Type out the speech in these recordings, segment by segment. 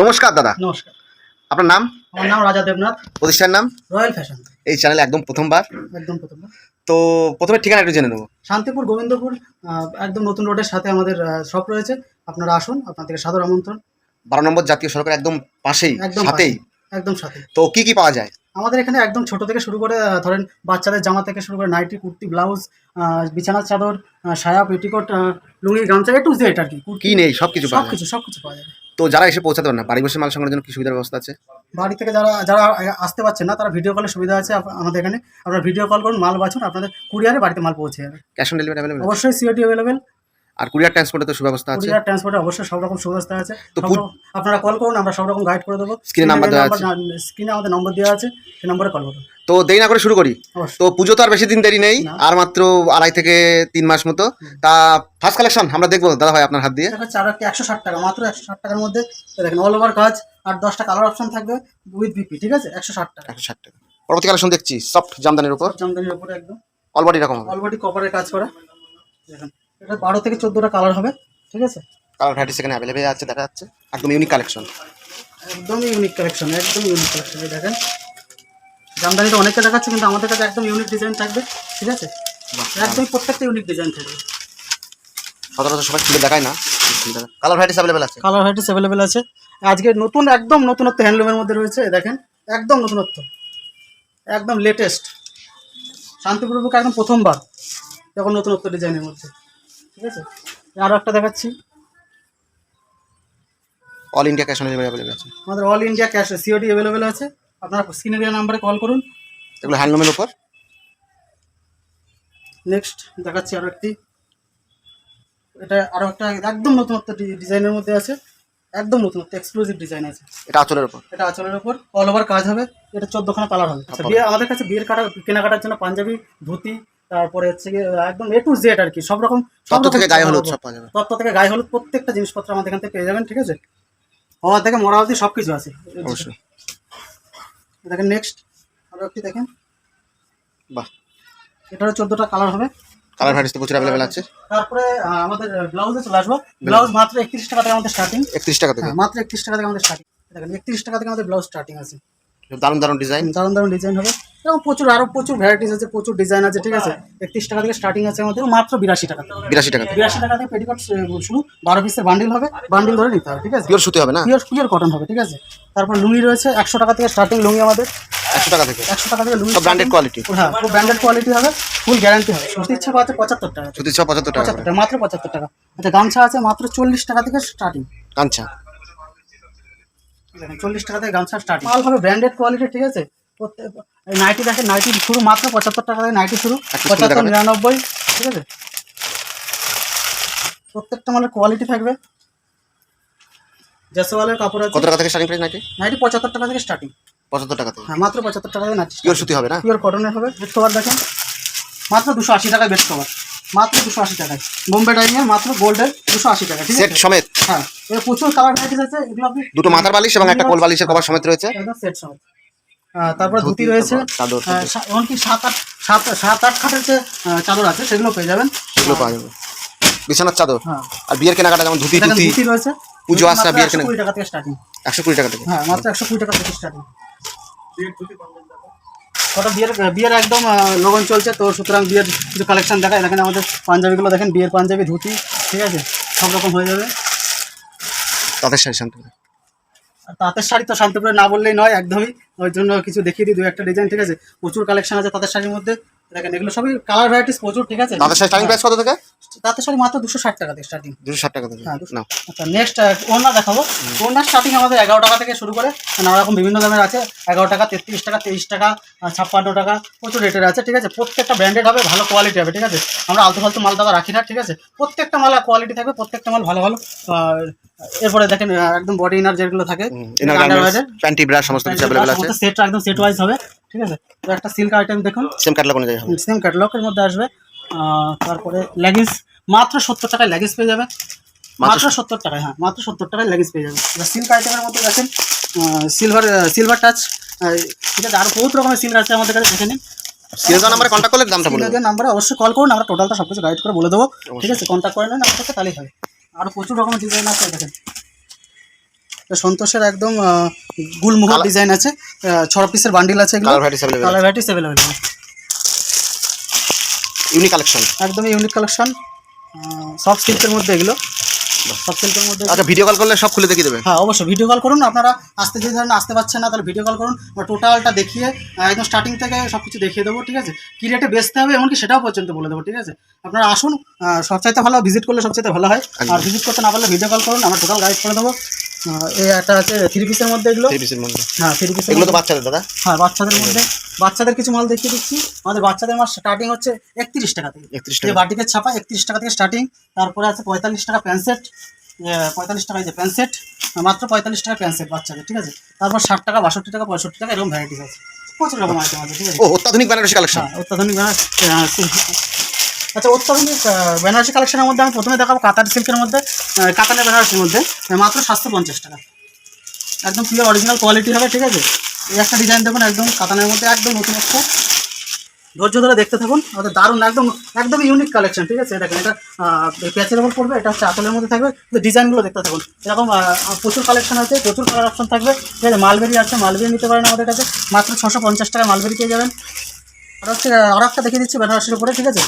নমস্কার দাদা। নমস্কার। আপনার নাম? আমার নাম রাজা দেবনাথ। প্রতিষ্ঠান নাম? Royal Fashion. এই চ্যানেলে একদম প্রথমবার। একদম প্রথমবার। তো প্রথমে ঠিকানা একটু জেনে নেব। শান্তিপুর গোবিন্দপুর একদম নতুন রোডের সাথে আমাদের শপ রয়েছে। আপনারা আসুন আপনাদেরকে সাদর আমন্ত্রণ। বারো নম্বর জাতীয় সড়কের একদম পাশেই একদম সাথেই। একদম সাথে তো কি কি পাওয়া যায়? আমাদের এখানে একদম ছোট থেকে শুরু করে ধরেন বাচ্চাদের জামা থেকে শুরু করে নাইটি কুর্তি ব্লাউজ বিছানার চাদর সায়া পেটিকোট লুঙ্গি গামছা এ টু জেড আর কি কি নেই? সব কিছু সব পাওয়া যায়। কিছু সব কিছু পাওয়া যাবে তো যারা এসে পৌঁছাতে পারে না বাড়ি বসে মাল সংগ্রহের জন্য কি সুবিধার ব্যবস্থা আছে? বাড়ি থেকে যারা যারা আসতে পারছেন না তারা ভিডিও কলের সুবিধা আছে আমাদের এখানে। আপনারা ভিডিও কল করুন মাল বাছুন আপনাদের কুরিয়ারে বাড়িতে মাল পৌঁছে যাবে। ক্যাশ অন ডেলিভারি অ্যাভেলেবল অবশ্যই সিওটি অ্যাভেলেবেল আর কুরিয়ার ট্রান্সপোর্টের তো সুব্যবস্থা আছে। কুরিয়ার ট্রান্সপোর্টে অবশ্যই সব রকম সুব্যবস্থা আছে। তো আপনারা কল করুন আমরা সব রকম গাইড করে দেবো। এ number দেওয়া আছে। স্ক্রিনে আমাদের নম্বর দেওয়া আছে সেই নম্বরে কল করুন। তো দেরি না করে শুরু করি। তো পুজো তো আর বেশি দিন দেরি নেই আর মাত্র আড়াই থেকে তিন মাস মতো। তা ফার্স্ট কালেকশন আমরা দেখব দাদা ভাই আপনার হাত দিয়ে। একশো ষাট টাকা মাত্র একশো ষাট টাকার মধ্যে। দেখেন অল ওভার কাজ আর দশটা কালার অপশন থাকবে উইথ বিপি ঠিক আছে? একশো ষাট টাকা। একশো ষাট টাকা। পরবর্তী কালেকশন দেখছি সফট জামদানির উপর। জামদানির উপরে একদম। অলবডি রকম হবে। অলরেডি কপারের কাজ করা। দেখেন। এটা বারো থেকে চোদ্দোটা কালার হবে ঠিক আছে? কালার ভ্যারাইটি সেখানে অ্যাভেলেবেল আছে দেখা যাচ্ছে। একদম ইউনিক কালেকশন একদমই ইউনিক কালেকশন একদম ইউনিক কালেকশন এই দেখেন। জামদানিটা অনেকটা দেখাচ্ছে কিন্তু আমাদের কাছে একদম ইউনিক ডিজাইন থাকবে ঠিক আছে? একদম প্রত্যেকটা ইউনিক ডিজাইন থাকবে। সচরাচর সবাই খুলে দেখায় না। কালার ভ্যারাইটিস অ্যাভেলেবেল আছে। কালার ভ্যারাইটিস অ্যাভেলেবেল আছে। আজকে নতুন একদম নতুনত্ব হ্যান্ডলুমের মধ্যে রয়েছে দেখেন। একদম নতুনত্ব। একদম লেটেস্ট শান্তিপুর একদম প্রথমবার যখন নতুনত্ব ডিজাইনের মধ্যে। ঠিক আছে? আরও একটা দেখাচ্ছি। All India cash on available আছে। আমাদের all India cash COD available আছে। আপনারা স্ক্রিনে নাম্বারে কল করুন। এগুলো হ্যান্ডলুমের উপর। নেক্সট দেখাচ্ছি আরও একটি। এটা আরও একটা একদম নতুনত্ব ডিজাইনের মধ্যে আছে। একদম নতুনত্ব এক্সক্লুসিভ ডিজাইন আছে। এটা আঁচলের উপর। এটা আঁচলের উপর। অল ওভার কাজ হবে। এটা চোদ্দখানা কালার হবে। আচ্ছা বিয়ে আমাদের কাছে বিয়ের কাটা কেনাকাটার জন্য পাঞ্জাবি ধুতি তারপরে হচ্ছে একদম এ টু জেড আর কি সব রকম সব থেকে গায়ে হলুদ সব পাওয়া যাবে। তত্ত্ব থেকে গায়ে হলুদ প্রত্যেকটা জিনিসপত্র আমাদের এখান থেকে পেয়ে যাবেন ঠিক আছে? হওয়া থেকে মরা অবধি সব কিছু আছে অবশ্যই। দেখেন নেক্সট আরও একটি দেখেন। বাহ। এটারও চোদ্দোটা কালার হবে। কালার ভ্যারাইটিস তো প্রচুর অ্যাভেলেবেল আছে। তারপরে আমাদের ব্লাউজে চলে আসব। ব্লাউজ মাত্র একত্রিশ টাকা থেকে আমাদের স্টার্টিং একত্রিশ টাকা থেকে। হ্যাঁ মাত্র একত্রিশ টাকা থেকে আমাদের স্টার্টিং দেখেন একত্রিশ টাকা থেকে আমাদের ব্লাউজ স্টার্টিং আছে। দারুণ দারুণ ডিজাইন দারুণ দারুণ ডিজাইন হবে। এবং প্রচুর আরও প্রচুর ভ্যারাইটিস আছে প্রচুর ডিজাইন আছে ঠিক আছে? একত্রিশ টাকা থেকে স্টার্টিং আছে আমাদের মাত্র বিরাশি টাকা বিরাশি টাকা বিরাশি টাকা থেকে পেটিকট শুরু বারো পিসের বান্ডিল হবে বান্ডিল ধরে নিতে হবে ঠিক আছে? পিওর সুতি হবে না? পিওর পিওর কটন হবে ঠিক আছে? তারপর লুঙ্গি রয়েছে একশো টাকা থেকে স্টার্টিং লুঙ্গি আমাদের। একশো টাকা থেকে। একশো টাকা থেকে লুঙ্গি সব ব্র্যান্ডেড কোয়ালিটি হ্যাঁ খুব ব্র্যান্ডেড কোয়ালিটি হবে ফুল গ্যারান্টি হবে। সুতির ইচ্ছা পাচ্ছে পঁচাত্তর টাকা সুতি ছ পঁচাত্তর টাকা পঁচাত্তর মাত্র পঁচাত্তর টাকা। আচ্ছা গামছা আছে মাত্র চল্লিশ টাকা থেকে স্টার্টিং কাঞ্চা চল্লিশ টাকা থেকে গামছা স্টার্টিং মাল হবে ব্র্যান্ডেড কোয়ালিটি ঠিক আছে? প্রত্যেক নাইটি দেখেন নাইটি শুরু মাত্র পঁচাত্তর টাকা থেকে নাইটি শুরু পঁচাত্তর নিরানব্বই ঠিক আছে? প্রত্যেকটা মালের কোয়ালিটি থাকবে। জেসওয়ালের কাপড় আছে। কত টাকা থেকে স্টার্টিং প্রাইস নাকি নাইটি পঁচাত্তর টাকা থেকে স্টার্টিং পঁচাত্তর টাকা থেকে। হ্যাঁ মাত্র পঁচাত্তর টাকা থেকে নাইটি পিওর সুতি হবে না? পিওর কটনের হবে। বেড কভার দেখেন। মাত্র দুশো আশি টাকায় বেড কভার মাত্র দুশো আশি টাকায়। বোম্বে ডাইনিংয়ের মাত্র গোল্ডের দুশো আশি টাকা ঠিক সেট সমেত? হ্যাঁ। এর প্রচুর কালার ভ্যারাইটিস আছে। এগুলো আপনি দুটো মাথার বালিশ এবং একটা কোল বালিশের কভার সমেত রয়েছে? একদম সেট সমেত। তারপরে ধুতি রয়েছে এমনকি সাত আট সাত সাত আট খাটের যে চাদর আছে সেগুলো পেয়ে যাবেন। সেগুলো পাওয়া যাবে। বিছানার চাদর। হ্যাঁ। আর বিয়ের কেনাকাটা যেমন ধুতি ধুতি রয়েছে। পুজো মাত্র বিয়ের কেনা- টাকা থেকে স্টার্টিং একশো কুড়ি টাকা থেকে। হ্যাঁ মাত্র একশো কুড়ি টাকা থেকে স্টার্টিং কটা বিয়ের বিয়ের একদম লগন চলছে তো সুতরাং বিয়ের কিছু কালেকশন দেখায়। এখানে আমাদের পাঞ্জাবিগুলো দেখেন বিয়ের পাঞ্জাবি ধুতি ঠিক আছে? সব রকম হয়ে যাবে। তাদের আর তাঁতের শাড়ি তো শান্তপুরে না বললেই নয়, একদমই। ওই জন্য কিছু দেখিয়ে দিই, দু একটা ডিজাইন ঠিক আছে? প্রচুর কালেকশন আছে তাঁতের শাড়ির মধ্যে। দেখেন এগুলো সবই কালার ভ্যারাইটিস প্রচুর ঠিক আছে? তাদের শাড়ি প্রাইস কত থেকে? তাঁতের শাড়ি মাত্র দুশো ষাট টাকা থেকে স্টার্টিং দুশো ষাট টাকা থেকে। হ্যাঁ। আচ্ছা নেক্সট ওনার দেখাবো। ওনার স্টার্টিং আমাদের এগারো টাকা থেকে শুরু করে নানা রকম বিভিন্ন দামের আছে। এগারো টাকা তেত্রিশ টাকা তেইশ টাকা ছাপ্পান্ন টাকা প্রচুর রেটের আছে ঠিক আছে? প্রত্যেকটা ব্র্যান্ডেড হবে ভালো কোয়ালিটি হবে ঠিক আছে? আমরা আলতু ফালতু মাল দাবা রাখি না ঠিক আছে? প্রত্যেকটা মাল কোয়ালিটি থাকবে প্রত্যেকটা মাল ভালো ভালো। এরপরে দেখেন একদম বডি ইনার যেগুলো থাকে প্যান্টি ব্রাশ সমস্ত কিছু অ্যাভেলেবেল আছে। সেট একদম সেট ওয়াইজ হবে। ঠিক আছে? তো একটা সিল্ক আইটেম দেখুন। সেম ক্যাটালগ অনুযায়ী হবে। সেম ক্যাটালগের মধ্যে আসবে। তারপরে লেগিংস মাত্র সত্তর টাকায় লেগিংস পেয়ে যাবে। মাত্র সত্তর টাকায় হ্যাঁ মাত্র সত্তর টাকায় লেগিংস পেয়ে যাবে। সিল্ক আইটেমের মধ্যে দেখেন সিলভার সিলভার টাচ ঠিক আছে আরও বহুত রকমের সিল্ক আছে আমাদের কাছে দেখে নিন। সিরিয়াল নাম্বারে কন্ট্যাক্ট করলে দামটা বলে দেবো। নাম্বারে অবশ্যই কল করুন আমরা টোটালটা সব কিছু গাইড করে বলে দেবো। ঠিক আছে কন্ট্যাক্ট করে নেন আপনার সাথে তাহলেই হবে। আরও প্রচুর রকমের ডিজাইন আছে দেখেন। সন্তোষের একদম গুলমুখ ডিজাইন আছে। ছ পিসের বান্ডিল আছে এগুলো। Colour varieties available available unique collection একদম ইউনিক কালেকশন সফট সিল্কের মধ্যে এগুলো। সিল্কের মধ্যে আচ্ছা ভিডিও কল করলে সব খুলে দেখিয়ে দেবে। হ্যাঁ অবশ্যই। ভিডিও কল করুন আপনারা আসতে যদি ধরেন আসতে পারছেন না তাহলে ভিডিও কল করুন। আমরা টোটালটা দেখিয়ে একদম স্টার্টিং থেকে সব কিছু দেখিয়ে দেবো ঠিক আছে? কী রেটে বেচতে হবে এমনকি সেটাও পর্যন্ত বলে দেবো ঠিক আছে? আপনারা আসুন সবচাইতে ভালো ভিজিট করলে সবচাইতে ভালো হয়। আর ভিজিট করতে না পারলে ভিডিও কল করুন আমরা টোটাল গাইড করে দেবো। এই একটা আছে থ্রি পিসের মধ্যে এগুলো? থ্রি পিসের মধ্যে। হ্যাঁ থ্রি পিসের এগুলো তো বাচ্চাদের দাদা? হ্যাঁ বাচ্চাদের মধ্যে। বাচ্চাদের কিছু মাল দেখিয়ে দিচ্ছি। আমাদের বাচ্চাদের মাল স্টার্টিং হচ্ছে একত্রিশ টাকা থেকে। একত্রিশ টাকা। বাটিকের ছাপা একত্রিশ টাকা থেকে স্টার্টিং তারপরে আছে পঁয়তাল্লিশ টাকা প্যান্ট সেট পঁয়তাল্লিশ টাকা যে প্যান্ট সেট মাত্র পঁয়তাল্লিশ টাকা প্যান্ট সেট বাচ্চাদের ঠিক আছে? তারপর ষাট টাকা বাষট্টি টাকা পঁয়ষট্টি টাকা এরকম ভ্যারাইটিস আছে। প্রচুর রকম আছে ঠিক আছে? অত্যাধুনিক বেনারসি কালেকশন হ্যাঁ অত্যাধুনিক বেনারস। আচ্ছা অত্যাধুনিক বেনারসি কালেকশনের মধ্যে আমি প্রথমে দেখাবো কাতার সিল্কের মধ্যে আহ, কাতানের বেনারসির মধ্যে মাত্র সাতশো পঞ্চাশ টাকা। একদম পিওর অরিজিনাল কোয়ালিটি হবে ঠিক আছে? এই একটা ডিজাইন দেখুন একদম কাতানের মধ্যে একদম নতুন একটা। ধৈর্য ধরে দেখতে থাকুন আমাদের দারুণ একদম একদম ইউনিক কালেকশন ঠিক আছে? দেখেন এটা প্যাচের ওপর পড়বে এটা হচ্ছে আঁচলের মধ্যে থাকবে ডিজাইনগুলো দেখতে থাকুন। এরকম প্রচুর কালেকশন আছে প্রচুর কালার অপশন থাকবে ঠিক আছে? মালবেরি আছে মালবেরি নিতে পারেন আমাদের কাছে মাত্র ছশো পঞ্চাশ টাকা মালবেরি পেয়ে যাবেন। আর হচ্ছে আর একটা দেখিয়ে দিচ্ছি বেনারসির উপরে ঠিক আছে?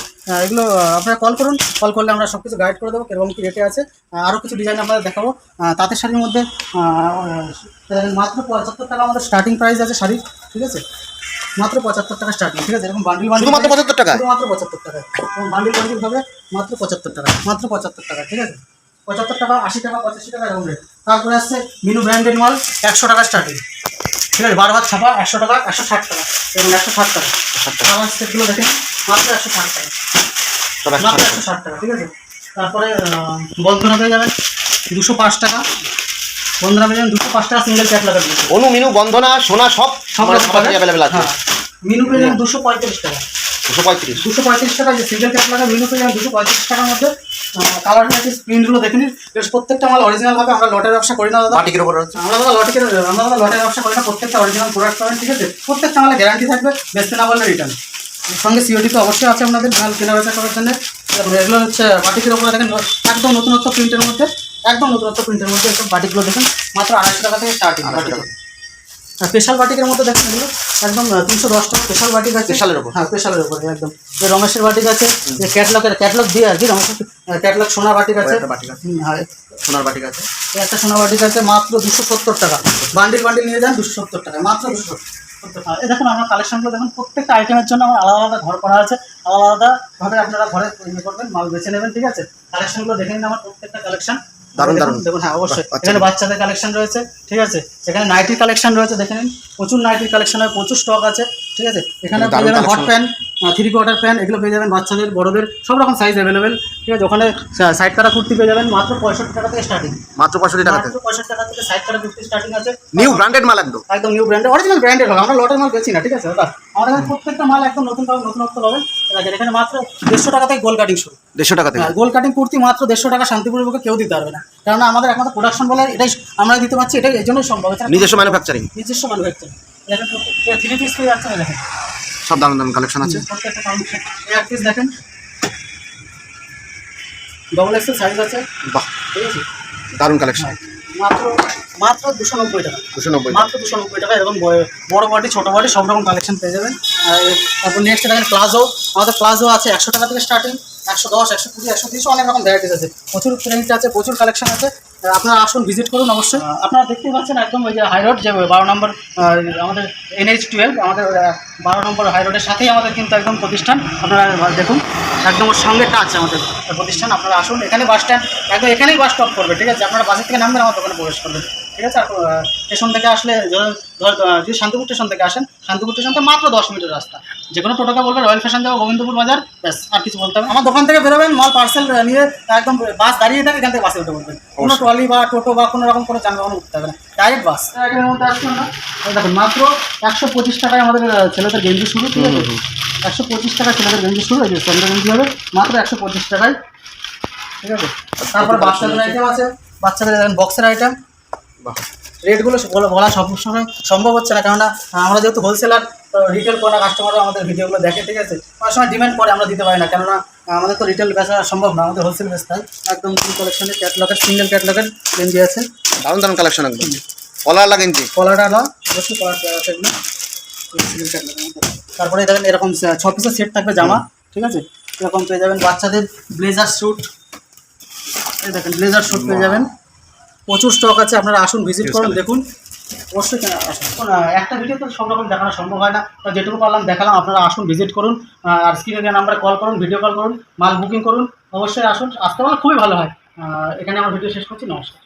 এগুলো আপনারা কল করুন কল করলে আমরা সব কিছু গাইড করে দেবো কীরকম কী রেটে আছে। আরও কিছু ডিজাইন আপনাদের দেখাবো। তাঁতের শাড়ির মধ্যে মাত্র পঁচাত্তর টাকা আমাদের স্টার্টিং প্রাইস আছে শাড়ির ঠিক আছে? মাত্র পঁচাত্তর টাকা স্টার্টিং ঠিক আছে? এরকম বান্ডিল বান্ডিল শুধুমাত্র পঁচাত্তর টাকা মাত্র পঁচাত্তর টাকা এবং বান্ডিল বান্ডিল হবে মাত্র পঁচাত্তর টাকা মাত্র পঁচাত্তর টাকা ঠিক আছে? পঁচাত্তর টাকা আশি টাকা পঁচাশি টাকা এরকম রেট তারপরে আসছে মিনু ব্র্যান্ডেড মাল একশো টাকা স্টার্টিং ঠিক আছে বারবার ছাপা একশো টাকা একশো ষাট টাকা এবং একশো ষাট টাকা। কালার সেটগুলো দেখেন মাত্র একশো ষাট টাকা। মাত্র টাকা। একশো ষাট টাকা। ঠিক আছে? তারপরে বন্ধনা পেয়ে যাবেন দুশো পাঁচ টাকা। বন্ধনা পেয়ে যাবেন দুশো পাঁচ টাকা সিঙ্গেল প্যাক লাগাতে অনু মিনু বন্ধনা সোনা সব সব মানে। অ্যাভেলেবেল আছে। হ্যাঁ। মিনু পেয়ে যাবেন দুশো পঁয়ত্রিশ টাকা। দুশো পঁয়ত্রিশ। দুশো পঁয়ত্রিশ টাকা যে সিঙ্গেল ক্যাপ লাগা মিনু পেয়ে যাবেন দুশো পঁয়ত্রিশ টাকার মধ্যে কালার হয়েছে প্রিন্টগুলো দেখে নিন। প্রত্যেকটা মাল অরিজিনাল হবে আমরা লটের ব্যবসা করি না দাদা। বাটিকের উপর আছে আমরা দাদা লটের আমরা দাদা লটের ব্যবসা করি না প্রত্যেকটা অরিজিনাল প্রোডাক্ট পাবেন ঠিক আছে? প্রত্যেকটা মালে গ্যারান্টি থাকবে বেচতে না পারলে রিটার্ন সঙ্গে সিওডি তো অবশ্যই আছে আপনাদের মাল কেনা বেচা করার জন্য। এগুলো হচ্ছে বাটিকের উপরে দেখেন একদম নতুনত্ব প্রিন্টের মধ্যে একদম নতুনত্ব প্রিন্টের মধ্যে একদম বাটিকগুলো দেখেন মাত্র আড়াইশো টাকা থেকে স্টার্টিং। স্পেশাল বাটিকের মধ্যে দেখেন এগুলো। একদম তিনশো দশ টাকা স্পেশাল বাটিক আছে। স্পেশালের উপর। হ্যাঁ স্পেশালের উপরে একদম। রমেশের বাটিক আছে ক্যাটলগের ক্যাটলগ দিয়ে আর কি রমেশের ক্যাটলগ সোনা বাটিক আছে। বাটিক আছে। হ্যাঁ। সোনার বাটিক আছে। একটা সোনা বাটিক আছে মাত্র দুশো সত্তর টাকা। বান্ডিল বান্ডিল নিয়ে যান দুশো সত্তর টাকা। মাত্র দুশো সত্তর টাকা। এই দেখুন আমার কালেকশনগুলো দেখুন প্রত্যেকটা আইটেমের জন্য আমার আলাদা আলাদা ঘর করা আছে। আলাদা আলাদাভাবে আপনারা ঘরে ইয়ে করবেন মাল বেছে নেবেন ঠিক আছে? কালেকশনগুলো দেখে নিন আমার প্রত্যেকটা কালেকশন। দারুণ, দারুণ। দেখুন হ্যাঁ অবশ্যই। এখানে বাচ্চাদের কালেকশন রয়েছে ঠিক আছে? এখানে নাইটির কালেকশন রয়েছে দেখে নিন। প্রচুর নাইটির কালেকশন হয় প্রচুর স্টক আছে। ঠিক আছে? এখানে পেয়ে যাবেন hot. Pant three quarter pant এগুলো পেয়ে যাবেন বাচ্চাদের বড়দের সব রকম সাইজ অ্যাভেলেবেল ঠিক আছে? ওখানে সাইড কাটা কুর্তি পেয়ে যাবেন মাত্র পঁয়ষট্টি টাকা থেকে স্টার্টিং মাত্র পঁয়ষট্টি টাকাতে মাত্র পঁয়ষট্টি টাকা থেকে সাইড কাটা কুর্তি স্টার্টিং আছে। নিউ ব্র্যান্ডেড মাল একদম। একদম নিউ ব্র্যান্ডের অরিজিনাল ব্র্যান্ডের হবে আমরা লটের মাল বেছি না ঠিক আছে? দাদা আমাদের এখানে প্রত্যেকটা মাল একদম নতুন পাবেন নতুনত্ব পাবেন এখানে মাত্র দেড়শো টাকা থেকে গোল কাটিং শুরু। দেড়শো টাকা থেকে। হ্যাঁ, গোল কাটিং কুর্তি মাত্র দেড়শো টাকা শান্তিপুরের বুকে কেউ দিতে পারবে না। কারণ আমাদের একমাত্র প্রোডাকশন বলে এটাই আমরা দিতে পারছি এটাই এই জন্যই সম্ভব। নিজস্ব ম্যানুফ্যাকচারিং নিজস্ব ম্যানুফ্যাকচারিং থ্রি পিস পেয়ে যাচ্ছে দেখেন? সব দারুণ দারুণ কালেকশন আছে। প্রত্যেকটা কালেকশন এক পিস দেখেন। ডবল এক্সেল সাইজ আছে। বাহ ঠিক আছে? দারুণ কালেকশন মাত্র মাত্র দুশো নব্বই টাকা। দুশো নব্বই মাত্র দুশো নব্বই টাকা এরকম বড়- বড় বডি ছোট বডি সব রকম কালেকশন পেয়ে যাবেন। আর তারপর নেক্সট দেখেন প্লাজো আমাদের প্লাজো আছে একশো টাকা থেকে স্টার্টিং একশো দশ একশো কুড়ি একশো তিরিশ অনেক রকম ভ্যারাইটিস আছে। প্রচুর প্রিন্ট আছে প্রচুর কালেকশন আছে। আপনারা আসুন ভিজিট করুন অবশ্যই। আপনারা দেখতেই পাচ্ছেন একদম ওই যে হাই রোড যে বারো নম্বর আমাদের এনএইচ টুয়েলভ আমাদের বারো নম্বর হাই রোডের সাথেই আমাদের কিন্তু একদম প্রতিষ্ঠান। আপনারা দেখুন, একদম ওর সঙ্গে টাচ আমাদের প্রতিষ্ঠান, আপনারা আসুন। এখানে বাস স্ট্যান্ড একদম এখানেই বাস স্টপ করবে, ঠিক আছে? আপনারা বাসের থেকে নামবেন, আমার দোকানে প্রবেশ করবেন ঠিক আছে? আর স্টেশন থেকে আসলে ধর- ধর যদি শান্তিপুর স্টেশন থেকে আসেন শান্তিপুর স্টেশন থেকে মাত্র দশ মিনিটের রাস্তা। যে কোনো টোটোকে বলবেন রয়্যাল ফ্যাশন যাব গোবিন্দপুর বাজার ব্যাস আর কিছু বলতে হবে আমার দোকান থেকে বেরোবেন মাল পার্সেল নিয়ে একদম বাস দাঁড়িয়ে থাকে এখান থেকে বাসে উঠে বলবেন কোনো ট্রলি বা টোটো বা কোনো রকম কোনো যানবাহন উঠতে হবে না। ডাইরেক্ট বাস এটার মধ্যে আসবেন না। দেখুন মাত্র একশো পঁচিশ টাকায় আমাদের ছেলেদের গেঞ্জি শুরু ঠিক আছে? একশো পঁচিশ টাকা ছেলেদের গেঞ্জি শুরু এই যে স্যান্ডেল গেঞ্জি হবে মাত্র একশো পঁচিশ টাকায় ঠিক আছে? তারপরে বাচ্চাদের আইটেম আছে। বাচ্চাদের বক্সের আইটেম বাহ। রেটগুলো বলা বলা সব সময় সম্ভব হচ্ছে না কেননা আমরা যেহেতু হোলসেলার রিটেল করা কাস্টমারও আমাদের ভিডিওগুলো দেখে ঠিক আছে? অনেক সময় ডিমান্ড করে আমরা দিতে পারি না কেননা আমাদের তো রিটেল বেচা সম্ভব না আমাদের হোলসেল বেচতে হয়। একদম ফুল কালেকশনের ক্যাটলগের সিঙ্গেল ক্যাটলগের গেঞ্জি আছে। দারুণ দারুণ কালেকশন একদম। কলার লাগেনছি কলারটা অবশ্যই কলার আছে এগুলো। তারপরে দেখেন এরকম ছ পিসের সেট থাকবে জামা ঠিক আছে? এরকম পেয়ে যাবেন বাচ্চাদের ব্লেজার স্যুট এই দেখেন ব্লেজার স্যুট পেয়ে যাবেন। প্রচুর স্টক আছে আপনারা আসুন ভিজিট করুন দেখুন। অবশ্যই একটা ভিডিও তো সব রকম দেখানো সম্ভব হয় না। যেটুকু পারলাম দেখালাম আপনারা আসুন ভিজিট করুন আর স্ক্রিনে দেওয়া নাম্বারে কল করুন ভিডিও কল করুন মাল বুকিং করুন অবশ্যই আসুন। আসতে পারলে খুবই ভালো হয়। এখানে আমার ভিডিও শেষ করছি নমস্কার।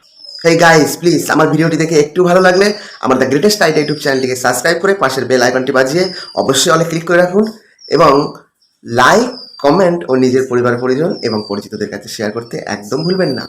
হেই গাইস প্লিজ আমার ভিডিওটি দেখে একটু ভালো লাগলে আমার দ্য গ্রেটেস্ট আইডিয়া ইউটিউব চ্যানেলটিকে সাবস্ক্রাইব করে পাশের বেল আইকনটি বাজিয়ে অবশ্যই অনেক ক্লিক করে রাখুন এবং লাইক কমেন্ট ও নিজের পরিবার পরিজন এবং পরিচিতদের কাছে শেয়ার করতে একদম ভুলবেন না।